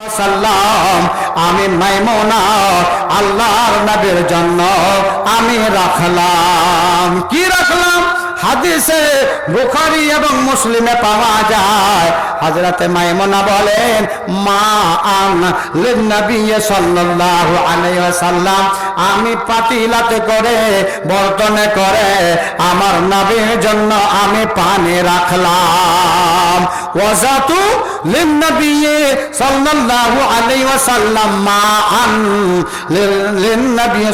সাল্লাম, আমি মাইমোনা, আল্লাহর নবীর জন্য আমি রাখলাম। কি রাখলাম? হাদিসে বুখারী এবং মুসলিমে পাওয়া যায়। হযরতে মাইমুনা বলেন, মা আন লিন্নবী সাল্লাল্লাহু আলাইহি ওয়াসাল্লাম, আমি পাতিলাতে করে, বর্তনে করে, আমার নবীর জন্য আমি পানি রাখলাম। ওয়াজাতু লিন্নবী সাল্লাল্লাহু আলাইহি ওয়াসাল্লাম মা আন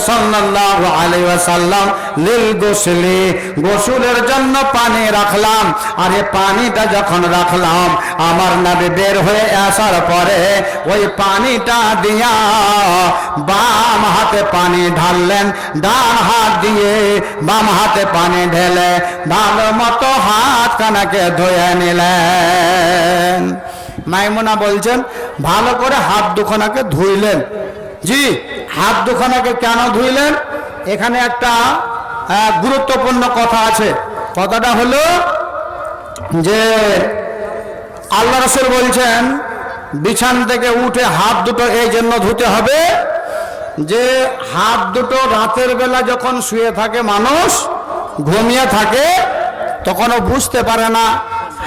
সাল্লাল্লাহু আলাইহি ওয়াসাল্লাম লিল গোসলি। গোসলের জন্য পানি রাখলাম। আর পানিটা যখন রাখলাম, আমার নবী বের হয়ে আসার পরে ওই পানিটা দিয়া বাম হাতে পানি ঢাললেন। ডান হাত দিয়ে বাম হাতে পানি ঢেলে ভালো মতো হাত কানাকে ধুয়ে নিলেন। মাইমুনা বলছেন, ভালো করে হাত দুখানাকে ধুইলেন। জি, হাত দুখানাকে কেন ধুইলেন? এখানে একটা গুরুত্বপূর্ণ কথা আছে। কথাটা হলো যে, আল্লাহ রসুল বলছেন, বিছান থেকে উঠে হাত দুটো এই জন্য ধুতে হবে যে, হাত দুটো রাতের বেলা যখন শুয়ে থাকে মানুষ, ঘুমিয়ে থাকে, তখনও বুঝতে পারে না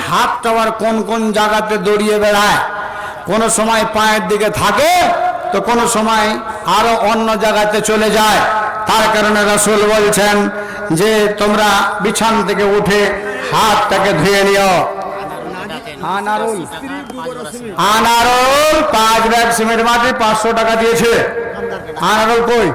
হাতটা আবার কোন কোন জায়গাতে দড়িয়ে বেড়ায়? কোনো সময় পায়ের দিকে থাকে তো কোনো সময় আরও অন্য জায়গাতে চলে যায়। তার কারণে রসুল বলছেন যে তোমরা বিছান থেকে উঠে হাতটাকে ধুয়ে নিও। আনারুল। আনারুল পাঁচ ব্যাগ সিমেন্ট মাটি পাঁচশো টাকা দিয়েছে। আনারুল কই?